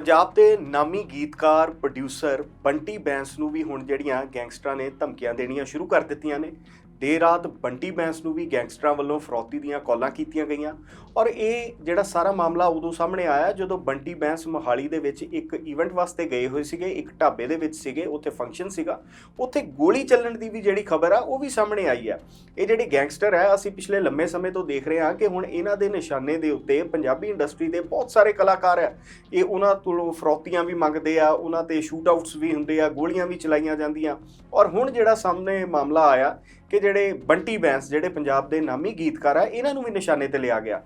ਪੰਜਾਬ ਦੇ ਨਾਮੀ ਗੀਤਕਾਰ ਪ੍ਰੋਡਿਊਸਰ ਬੰਟੀ ਬੈਂਸ ਨੂੰ ਵੀ ਹੁਣ ਜਿਹੜੀਆਂ ਗੈਂਗਸਟਰਾਂ ਨੇ ਧਮਕੀਆਂ ਦੇਣੀਆਂ ਸ਼ੁਰੂ ਕਰ ਦਿੱਤੀਆਂ ਨੇ। ਦੇਰ ਰਾਤ ਬੰਟੀ ਬੈਂਸ ਨੂੰ ਵੀ ਗੈਂਗਸਟਰਾਂ ਵੱਲੋਂ ਫਰੌਤੀ ਦੀਆਂ ਕਾਲਾਂ ਕੀਤੀਆਂ ਗਈਆਂ। ਔਰ ਇਹ ਜਿਹੜਾ ਸਾਰਾ ਮਾਮਲਾ ਉਦੋਂ ਸਾਹਮਣੇ ਆਇਆ, ਜਦੋਂ ਬੰਟੀ ਬੈਂਸ ਮੋਹਾਲੀ ਦੇ ਵਿੱਚ ਇੱਕ ਇਵੈਂਟ ਵਾਸਤੇ ਗਏ ਹੋਏ ਸੀਗੇ, ਇੱਕ ਢਾਬੇ ਦੇ ਵਿੱਚ ਸੀਗੇ, ਉੱਥੇ ਫੰਕਸ਼ਨ ਸੀਗਾ। ਉੱਥੇ ਗੋਲੀ ਚੱਲਣ ਦੀ ਵੀ ਜਿਹੜੀ ਖਬਰ ਆ, ਉਹ ਵੀ ਸਾਹਮਣੇ ਆਈ ਆ। ਇਹ ਜਿਹੜੇ ਗੈਂਗਸਟਰ ਹੈ, ਅਸੀਂ ਪਿਛਲੇ ਲੰਮੇ ਸਮੇਂ ਤੋਂ ਦੇਖ ਰਹੇ ਹਾਂ ਕਿ ਹੁਣ ਇਹਨਾਂ ਦੇ ਨਿਸ਼ਾਨੇ ਦੇ ਉੱਤੇ ਪੰਜਾਬੀ ਇੰਡਸਟਰੀ ਦੇ ਬਹੁਤ ਸਾਰੇ ਕਲਾਕਾਰ ਹੈ ਇਹ ਉਹਨਾਂ ਤੋਂ ਫਰੌਤੀਆਂ ਵੀ ਮੰਗਦੇ ਆ, ਉਹਨਾਂ ਤੇ ਸ਼ੂਟ ਆਊਟਸ ਵੀ ਹੁੰਦੇ ਆ, ਗੋਲੀਆਂ ਵੀ ਚਲਾਈਆਂ ਜਾਂਦੀਆਂ। ਔਰ ਹੁਣ ਜਿਹੜਾ ਸਾਹਮਣੇ ਮਾਮਲਾ ਆਇਆ ਕਿ ਜਿਹੜੇ ਬੰਟੀ ਬੈਂਸ, ਜਿਹੜੇ ਪੰਜਾਬ ਦੇ ਨਾਮੀ ਗੀਤਕਾਰ ਆ, ਇਹਨਾਂ ਨੂੰ ਵੀ ਨਿਸ਼ਾਨੇ ਤੇ ਲਿਆ ਗਿਆ।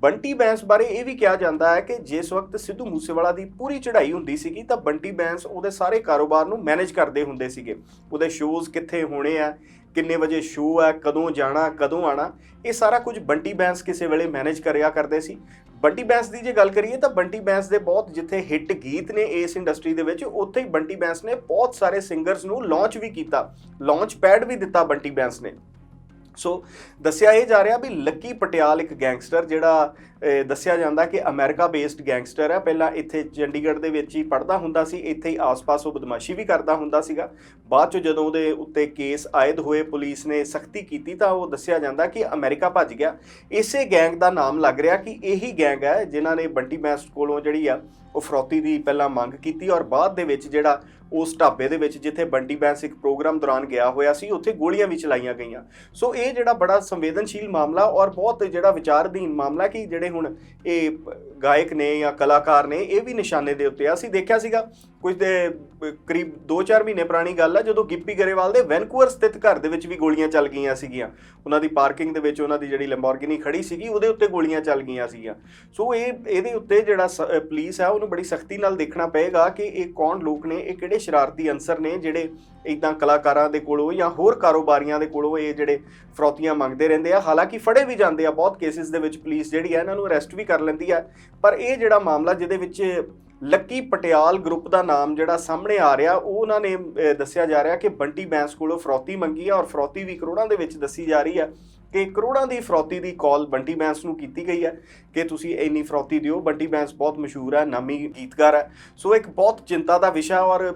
ਬੰਟੀ ਬੈਂਸ ਬਾਰੇ ਇਹ ਵੀ ਕਿਹਾ ਜਾਂਦਾ ਹੈ ਕਿ ਜਿਸ ਵਕਤ ਸਿੱਧੂ ਮੂਸੇਵਾਲਾ ਦੀ ਪੂਰੀ ਚੜ੍ਹਾਈ ਹੁੰਦੀ ਸੀਗੀ, ਤਾਂ ਬੰਟੀ ਬੈਂਸ ਉਹਦੇ ਸਾਰੇ ਕਾਰੋਬਾਰ ਨੂੰ ਮੈਨੇਜ ਕਰਦੇ ਹੁੰਦੇ ਸੀਗੇ। ਉਹਦੇ ਸ਼ੋਜ਼ ਕਿੱਥੇ ਹੋਣੇ ਆ, ਕਿੰਨੇ ਵਜੇ ਸ਼ੋਅ ਹੈ ਕਦੋਂ ਜਾਣਾ, ਕਦੋਂ ਆਣਾ ਇਹ ਸਾਰਾ ਕੁਝ ਬੰਟੀ ਬੈਂਸ ਕਿਸੇ ਵੇਲੇ ਮੈਨੇਜ ਕਰਿਆ ਕਰਦੇ ਸੀ। ਬੰਟੀ ਬੈਂਸ ਦੀ ਜੇ ਗੱਲ ਕਰੀਏ ਤਾਂ ਬੰਟੀ ਬੈਂਸ ਦੇ ਬਹੁਤ ਜਿੱਥੇ ਹਿੱਟ ਗੀਤ ਨੇ ਇਸ ਇੰਡਸਟਰੀ ਦੇ ਵਿੱਚ, ਉੱਥੇ ਹੀ ਬੰਟੀ ਬੈਂਸ ਨੇ ਬਹੁਤ ਸਾਰੇ ਸਿੰਗਰਸ ਨੂੰ ਲਾਂਚ ਵੀ ਕੀਤਾ ਲਾਂਚ ਪੈਡ ਵੀ ਦਿੱਤਾ ਬੰਟੀ ਬੈਂਸ ਨੇ। ਸੋ ਦੱਸਿਆ ਇਹ ਜਾ ਰਿਹਾ ਵੀ ਲੱਕੀ ਪਟਿਆਲ ਇੱਕ ਗੈਂਗਸਟਰ ਜਿਹੜਾ ਦੱਸਿਆ ਜਾਂਦਾ ਕਿ ਅਮਰੀਕਾ ਬੇਸਡ ਗੈਂਗਸਟਰ ਹੈ। ਪਹਿਲਾਂ ਇੱਥੇ ਚੰਡੀਗੜ੍ਹ ਦੇ ਵਿੱਚ ਹੀ ਪੜਦਾ ਹੁੰਦਾ ਸੀ, ਇੱਥੇ ਹੀ ਆਸ-ਪਾਸ ਉਹ ਬਦਮਾਸ਼ੀ ਵੀ ਕਰਦਾ ਹੁੰਦਾ ਸੀਗਾ। ਬਾਅਦ ਚ ਜਦੋਂ ਉਹਦੇ ਉੱਤੇ ਕੇਸ ਆਇਦ ਹੋਏ, ਪੁਲਿਸ ਨੇ ਸਖਤੀ ਕੀਤੀ ਤਾਂ ਉਹ ਦੱਸਿਆ ਜਾਂਦਾ ਕਿ ਅਮਰੀਕਾ ਭੱਜ ਗਿਆ। ਇਸੇ ਗੈਂਗ ਦਾ ਨਾਮ ਲੱਗ ਰਿਹਾ ਕਿ ਇਹੀ ਗੈਂਗ ਹੈ ਜਿਨ੍ਹਾਂ ਨੇ ਬੰਟੀ ਬੈਂਸ ਕੋਲੋਂ ਜਿਹੜੀ ਆ, ਉਹ ਫਰੋਤੀ ਦੀ ਪਹਿਲਾਂ ਮੰਗ ਕੀਤੀ ਔਰ ਬਾਅਦ ਦੇ ਵਿੱਚ ਜਿਹੜਾ ਉਸ ਢਾਬੇ ਦੇ ਵਿੱਚ ਜਿੱਥੇ ਬੰਟੀ ਬੈਂਸ ਇੱਕ ਪ੍ਰੋਗਰਾਮ ਦੌਰਾਨ ਗਿਆ ਹੋਇਆ ਸੀ, ਉੱਥੇ ਗੋਲੀਆਂ ਵੀ ਚਲਾਈਆਂ ਗਈਆਂ। ਸੋ ਇਹ ਜਿਹੜਾ ਬੜਾ ਸੰਵੇਦਨਸ਼ੀਲ ਮਾਮਲਾ ਔਰ ਬਹੁਤ ਜਿਹੜਾ ਵਿਚਾਰਧੀਨ ਮਾਮਲਾ ਕਿ ਜਿਹੜੇ ਹੁਣ ਇਹ ਗਾਇਕ ਨੇ ਜਾਂ ਕਲਾਕਾਰ ਨੇ ਇਹ ਵੀ ਨਿਸ਼ਾਨੇ ਦੇ ਉੱਤੇ ਆ। ਅਸੀਂ ਦੇਖਿਆ ਸੀਗਾ ਕੁਝ ਦੇ ਕਰੀਬ 2-4 ਮਹੀਨੇ ਪੁਰਾਣੀ ਗੱਲ ਆ ਜਦੋਂ ਗਿੱਪੀ ਗਰੇਵਾਲ ਦੇ ਵੈਨਕੂਵਰ ਸਥਿਤ ਘਰ ਦੇ ਵਿੱਚ ਵੀ ਗੋਲੀਆਂ ਚੱਲ ਗਈਆਂ ਸੀਗੀਆਂ। ਉਹਨਾਂ ਦੀ ਪਾਰਕਿੰਗ ਦੇ ਵਿੱਚ ਉਹਨਾਂ ਦੀ ਜਿਹੜੀ ਲੈਂਬੋਰਗਿਨੀ ਖੜੀ ਸੀਗੀ ਉਹਦੇ ਉੱਤੇ ਗੋਲੀਆਂ ਚੱਲ ਗਈਆਂ ਸੀਗੀਆਂ। ਸੋ ਇਹ ਇਹਦੇ ਉੱਤੇ ਜਿਹੜਾ ਸ- ਅ, ਪੁਲਿਸ ਹੈ ਉਹਨੂੰ ਬੜੀ ਸਖਤੀ ਨਾਲ ਦੇਖਣਾ ਪਏਗਾ ਕਿ ਇਹ ਕੌਣ ਲੋਕ ਨੇ ਇਹ ਕਿਹੜੇ ਸ਼ਰਾਰਤੀ ਅਨਸਰ ਨੇ ਜਿਹੜੇ ਇਦਾਂ ਕਲਾਕਾਰਾਂ ਦੇ ਕੋਲੋਂ ਜਾਂ ਹੋਰ ਕਾਰੋਬਾਰੀਆਂ ਦੇ ਕੋਲੋਂ ਇਹ ਜਿਹੜੇ ਫਰੌਤੀਆਂ ਮੰਗਦੇ ਰਹਿੰਦੇ ਆ। ਹਾਲਾਂਕਿ ਫੜੇ ਵੀ ਜਾਂਦੇ ਆ ਬਹੁਤ ਕੇਸਿਸ ਦੇ ਵਿੱਚ ਪੁਲਿਸ ਜਿਹੜੀ ਹੈ ਇਹਨਾਂ ਨੂੰ ਅਰੈਸਟ ਵੀ ਕਰ ਲੈਂਦੀ ਹੈ ਪਰ ਇਹ ਜਿਹੜਾ ਮਾਮਲਾ ਜਿਹਦੇ ਵਿੱਚ ਲੱਕੀ ਪਟਿਆਲ ਗਰੁੱਪ ਦਾ ਨਾਮ ਜਿਹੜਾ ਸਾਹਮਣੇ ਆ ਰਿਹਾ, ਉਹ ਉਹਨਾਂ ਨੇ ਦੱਸਿਆ ਜਾ ਰਿਹਾ ਕਿ ਬੰਟੀ ਬੈਂਸ ਕੋਲੋਂ ਫਰੌਤੀ ਮੰਗੀ ਹੈ ਔਰ ਫਰੌਤੀ ਵੀ ਕਰੋੜਾਂ ਦੇ ਵਿੱਚ ਦੱਸੀ ਜਾ ਰਹੀ ਹੈ ਕਿ ਕਰੋੜਾਂ ਦੀ ਫਰੌਤੀ ਦੀ ਕਾਲ ਬੰਟੀ ਬੈਂਸ ਨੂੰ ਕੀਤੀ ਗਈ ਹੈ ਕਿ ਤੁਸੀਂ ਇੰਨੀ ਫਰੌਤੀ ਦਿਓ। ਬੰਟੀ ਬੈਂਸ ਬਹੁਤ ਮਸ਼ਹੂਰ ਹੈ ਨਾਮੀ ਗੀਤਕਾਰ ਹੈ ਸੋ ਇੱਕ ਬਹੁਤ ਚਿੰਤਾ ਦਾ ਵਿਸ਼ਾ ਔਰ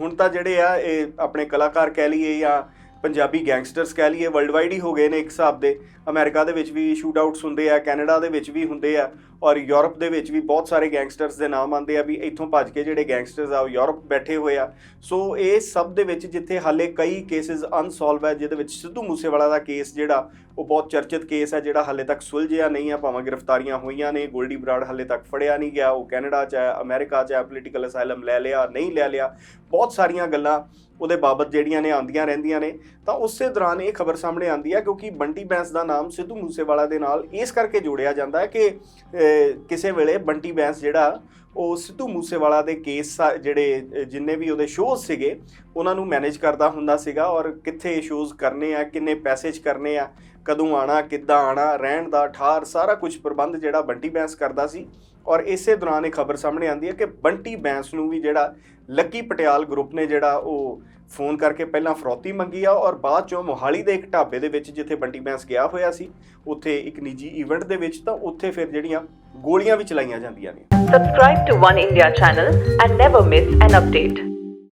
ਹੁਣ ਤਾਂ ਜਿਹੜੇ ਆ, ਇਹ ਆਪਣੇ ਕਲਾਕਾਰ ਕਹਿ ਲਈਏ ਜਾਂ ਪੰਜਾਬੀ ਗੈਂਗਸਟਰਸ ਕਹਿ ਲਈਏ ਵਰਲਡ ਵਾਈਡ ਹੀ ਹੋ ਗਏ ਨੇ ਇੱਕ ਹਿਸਾਬ ਦੇ। ਅਮਰੀਕਾ ਦੇ ਵਿੱਚ ਵੀ ਸ਼ੂਟ ਆਊਟਸ ਹੁੰਦੇ ਆ, ਕੈਨੇਡਾ ਦੇ ਵਿੱਚ ਵੀ ਹੁੰਦੇ ਆ। ਔਰ ਯੂਰਪ ਦੇ ਵਿੱਚ ਵੀ ਬਹੁਤ ਸਾਰੇ ਗੈਂਗਸਟਰਸ ਦੇ ਨਾਮ ਆਉਂਦੇ ਆ ਵੀ ਇੱਥੋਂ ਭੱਜ ਕੇ ਜਿਹੜੇ ਗੈਂਗਸਟਰਸ ਆ ਉਹ ਯੂਰਪ ਬੈਠੇ ਹੋਏ ਆ। ਸੋ ਇਹ ਸਭ ਦੇ ਵਿੱਚ ਜਿੱਥੇ ਹਾਲੇ ਕਈ ਕੇਸਿਸ ਅਨਸੋਲਵ ਹੈ ਜਿਹਦੇ ਵਿੱਚ ਸਿੱਧੂ ਮੂਸੇਵਾਲਾ ਦਾ ਕੇਸ ਜਿਹੜਾ, ਉਹ ਬਹੁਤ ਚਰਚਿਤ ਕੇਸ ਹੈ ਜਿਹੜਾ ਹਾਲੇ ਤੱਕ ਸੁਲਝਿਆ ਨਹੀਂ ਆ, ਭਾਵੇਂ ਗ੍ਰਿਫਤਾਰੀਆਂ ਹੋਈਆਂ ਨੇ, ਗੋਲਡੀ ਬਰਾੜ ਹਾਲੇ ਤੱਕ ਫੜਿਆ ਨਹੀਂ ਗਿਆ, ਉਹ ਕੈਨੇਡਾ 'ਚ ਹੈ ਅਮਰੀਕਾ 'ਚ ਹੈ ਪੋਲੀਟੀਕਲ ਅਸਾਈਲਮ ਲੈ ਲਿਆ, ਨਹੀਂ ਲੈ ਲਿਆ। ਬਹੁਤ ਸਾਰੀਆਂ ਗੱਲਾਂ ਉਹਦੇ ਬਾਬਤ ਜਿਹੜੀਆਂ ਨੇ ਆਉਂਦੀਆਂ ਰਹਿੰਦੀਆਂ ਨੇ। ਤਾਂ ਉਸੇ ਦੌਰਾਨ ਇਹ ਖਬਰ ਸਾਹਮਣੇ ਆਉਂਦੀ ਹੈ ਕਿਉਂਕਿ ਬੰਟੀ ਬੈਂਸ ਦਾ ਨਾਮ ਸਿੱਧੂ ਮੂਸੇਵਾਲਾ ਦੇ ਨਾਲ ਇਸ ਕਰਕੇ ਜੋੜਿਆ ਜਾਂਦਾ ਹੈ ਕਿ ਕਿਸੇ ਵੇਲੇ ਬੰਟੀ ਬੈਂਸ ਜਿਹੜਾ, ਉਹ ਸਿੱਧੂ ਮੂਸੇਵਾਲਾ ਦੇ ਕੇਸ ਜਿਹੜੇ ਜਿੰਨੇ ਵੀ ਉਹਦੇ ਸ਼ੋਜ਼ ਸੀਗੇ, ਉਹਨਾਂ ਨੂੰ ਮੈਨੇਜ ਕਰਦਾ ਹੁੰਦਾ ਸੀਗਾ ਔਰ ਕਿੱਥੇ ਸ਼ੋਜ਼ ਕਰਨੇ ਆ, ਕਿੰਨੇ ਪੈਸੇ 'ਚ ਕਰਨੇ ਆ, ਕਦੋਂ ਆਣਾ ਕਿੱਦਾਂ ਆਣਾ ਰਹਿਣ ਦਾ, ਠਾਰ, ਸਾਰਾ ਕੁਝ ਪ੍ਰਬੰਧ ਜਿਹੜਾ ਬੰਟੀ ਬੈਂਸ ਕਰਦਾ ਸੀ। ਔਰ ਇਸੇ ਦੌਰਾਨ ਇਹ ਖਬਰ ਸਾਹਮਣੇ ਆਉਂਦੀ ਹੈ ਕਿ ਬੰਟੀ ਬੈਂਸ ਨੂੰ ਵੀ ਜਿਹੜਾ ਲੱਕੀ ਪਟਿਆਲ ਗਰੁੱਪ ਨੇ ਜਿਹੜਾ ਉਹ ਫੋਨ ਕਰਕੇ ਪਹਿਲਾਂ ਫਰੋਤੀ ਮੰਗੀ ਆ ਔਰ ਬਾਅਦ ਚੋਂ ਮੋਹਾਲੀ ਦੇ ਇੱਕ ਢਾਬੇ ਦੇ ਵਿੱਚ ਜਿੱਥੇ ਬੰਟੀ ਬੈਂਸ ਗਿਆ ਹੋਇਆ ਸੀ, ਉੱਥੇ ਇੱਕ ਨਿੱਜੀ ਇਵੈਂਟ ਦੇ ਵਿੱਚ ਤਾਂ ਉੱਥੇ ਫਿਰ ਜਿਹੜੀਆਂ ਗੋਲੀਆਂ ਵੀ ਚਲਾਈਆਂ ਜਾਂਦੀਆਂ ਨੇ Subscribe to One India channel and never miss an update.